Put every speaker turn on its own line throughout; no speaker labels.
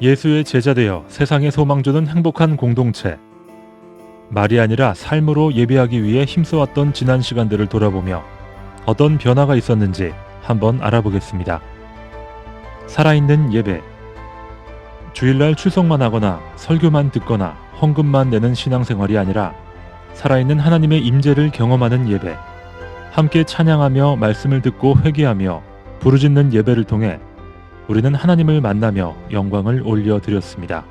예수의 제자 되어 세상에 소망 주는 행복한 공동체. 말이 아니라 삶으로 예배하기 위해 힘써왔던 지난 시간들을 돌아보며 어떤 변화가 있었는지 한번 알아보겠습니다. 살아있는 예배. 주일날 출석만 하거나 설교만 듣거나 헌금만 내는 신앙생활이 아니라 살아있는 하나님의 임재를 경험하는 예배. 함께 찬양하며 말씀을 듣고 회개하며 부르짖는 예배를 통해 우리는 하나님을 만나며 영광을 올려드렸습니다.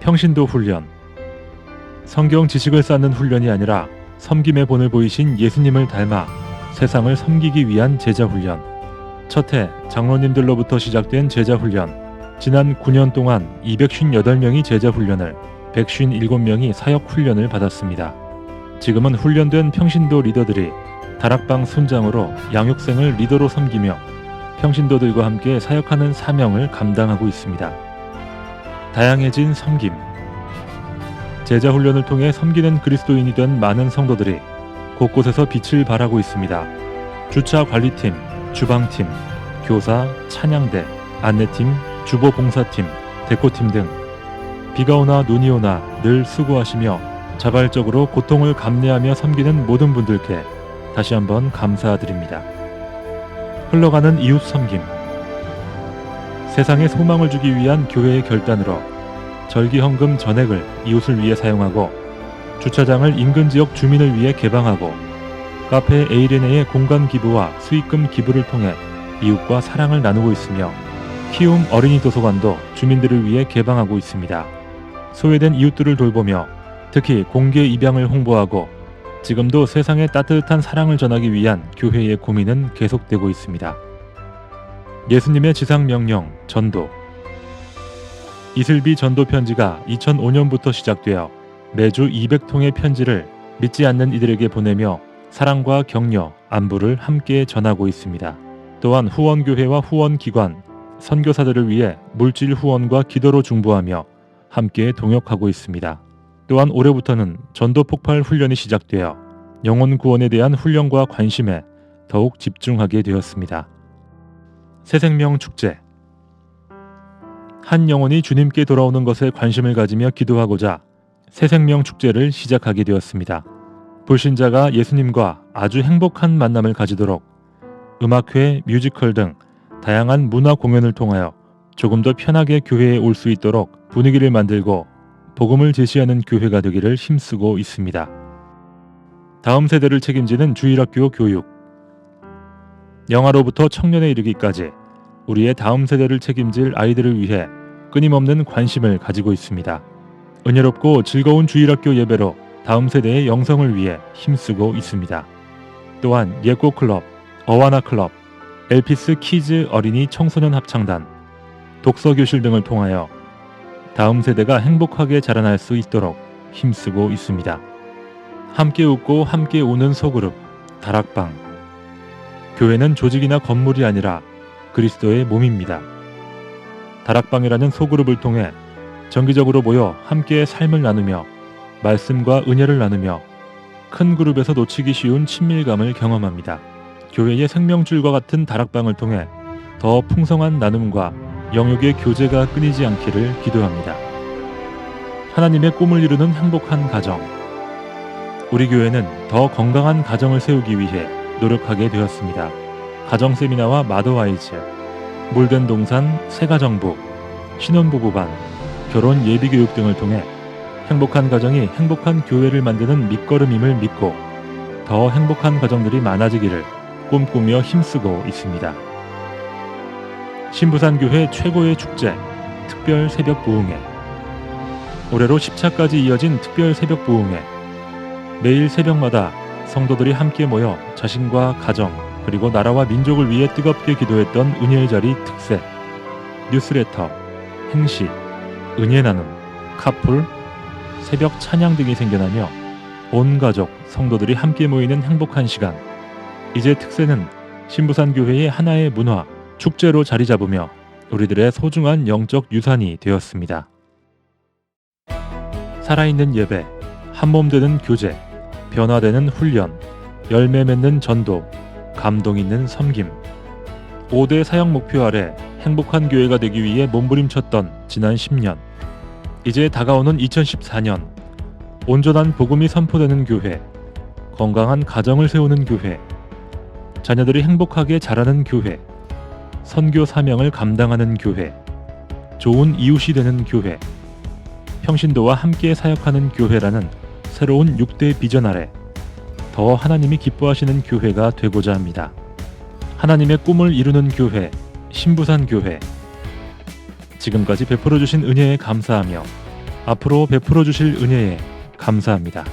평신도 훈련. 성경 지식을 쌓는 훈련이 아니라 섬김의 본을 보이신 예수님을 닮아 세상을 섬기기 위한 제자 훈련. 첫해 장로님들로부터 시작된 제자 훈련. 지난 9년 동안 258명이 제자 훈련을, 157명이 사역 훈련을 받았습니다. 지금은 훈련된 평신도 리더들이 다락방 순장으로 양육생을 리더로 섬기며 평신도들과 함께 사역하는 사명을 감당하고 있습니다. 다양해진 섬김. 제자 훈련을 통해 섬기는 그리스도인이 된 많은 성도들이 곳곳에서 빛을 발하고 있습니다. 주차 관리팀, 주방팀, 교사, 찬양대, 안내팀, 주보 봉사팀, 데코팀 등 비가 오나 눈이 오나 늘 수고하시며 자발적으로 고통을 감내하며 섬기는 모든 분들께 다시 한번 감사드립니다. 흘러가는 이웃 섬김. 세상에 소망을 주기 위한 교회의 결단으로 절기 헌금 전액을 이웃을 위해 사용하고 주차장을 인근 지역 주민을 위해 개방하고 카페 에이레네의 공간 기부와 수익금 기부를 통해 이웃과 사랑을 나누고 있으며 키움 어린이 도서관도 주민들을 위해 개방하고 있습니다. 소외된 이웃들을 돌보며 특히 공개 입양을 홍보하고 지금도 세상에 따뜻한 사랑을 전하기 위한 교회의 고민은 계속되고 있습니다. 예수님의 지상 명령 전도 이슬비 전도 편지가 2005년부터 시작되어 매주 200통의 편지를 믿지 않는 이들에게 보내며 사랑과 격려, 안부를 함께 전하고 있습니다. 또한 후원교회와 후원기관, 선교사들을 위해 물질 후원과 기도로 중보하며 함께 동역하고 있습니다. 또한 올해부터는 전도 폭발 훈련이 시작되어 영혼 구원에 대한 훈련과 관심에 더욱 집중하게 되었습니다. 새생명 축제 한 영혼이 주님께 돌아오는 것에 관심을 가지며 기도하고자 새생명 축제를 시작하게 되었습니다. 불신자가 예수님과 아주 행복한 만남을 가지도록 음악회, 뮤지컬 등 다양한 문화 공연을 통하여 조금 더 편하게 교회에 올 수 있도록 분위기를 만들고 복음을 제시하는 교회가 되기를 힘쓰고 있습니다. 다음 세대를 책임지는 주일학교 교육. 영아로부터 청년에 이르기까지 우리의 다음 세대를 책임질 아이들을 위해 끊임없는 관심을 가지고 있습니다. 은혜롭고 즐거운 주일학교 예배로 다음 세대의 영성을 위해 힘쓰고 있습니다. 또한 예고 클럽, 어와나 클럽, 엘피스 키즈 어린이 청소년 합창단, 독서 교실 등을 통하여 다음 세대가 행복하게 자라날 수 있도록 힘쓰고 있습니다. 함께 웃고 함께 우는 소그룹 다락방 교회는 조직이나 건물이 아니라 그리스도의 몸입니다. 다락방이라는 소그룹을 통해 정기적으로 모여 함께 삶을 나누며 말씀과 은혜를 나누며 큰 그룹에서 놓치기 쉬운 친밀감을 경험합니다. 교회의 생명줄과 같은 다락방을 통해 더 풍성한 나눔과 영역의 교제가 끊이지 않기를 기도합니다. 하나님의 꿈을 이루는 행복한 가정. 우리 교회는 더 건강한 가정을 세우기 위해 노력하게 되었습니다. 가정 세미나와 마더와이즈, 물된 동산 새가정부, 신혼부부반, 결혼 예비교육 등을 통해 행복한 가정이 행복한 교회를 만드는 밑거름임을 믿고 더 행복한 가정들이 많아지기를 꿈꾸며 힘쓰고 있습니다. 신부산교회 최고의 축제 특별 새벽 부흥회. 올해로 10차까지 이어진 특별 새벽 부흥회. 매일 새벽마다 성도들이 함께 모여 자신과 가정 그리고 나라와 민족을 위해 뜨겁게 기도했던 은혜의 자리 특세. 뉴스레터 행시 은혜 나눔 카풀 새벽 찬양 등이 생겨나며 온 가족 성도들이 함께 모이는 행복한 시간. 이제 특세는 신부산 교회의 하나의 문화 축제로 자리 잡으며 우리들의 소중한 영적 유산이 되었습니다. 살아있는 예배, 한몸 되는 교제, 변화되는 훈련, 열매 맺는 전도, 감동 있는 섬김. 5대 사역 목표 아래 행복한 교회가 되기 위해 몸부림쳤던 지난 10년. 이제 다가오는 2014년. 온전한 복음이 선포되는 교회. 건강한 가정을 세우는 교회. 자녀들이 행복하게 자라는 교회. 선교 사명을 감당하는 교회. 좋은 이웃이 되는 교회. 평신도와 함께 사역하는 교회라는 새로운 6대 비전 아래 더 하나님이 기뻐하시는 교회가 되고자 합니다. 하나님의 꿈을 이루는 교회, 신부산 교회. 지금까지 베풀어 주신 은혜에 감사하며 앞으로 베풀어 주실 은혜에 감사합니다.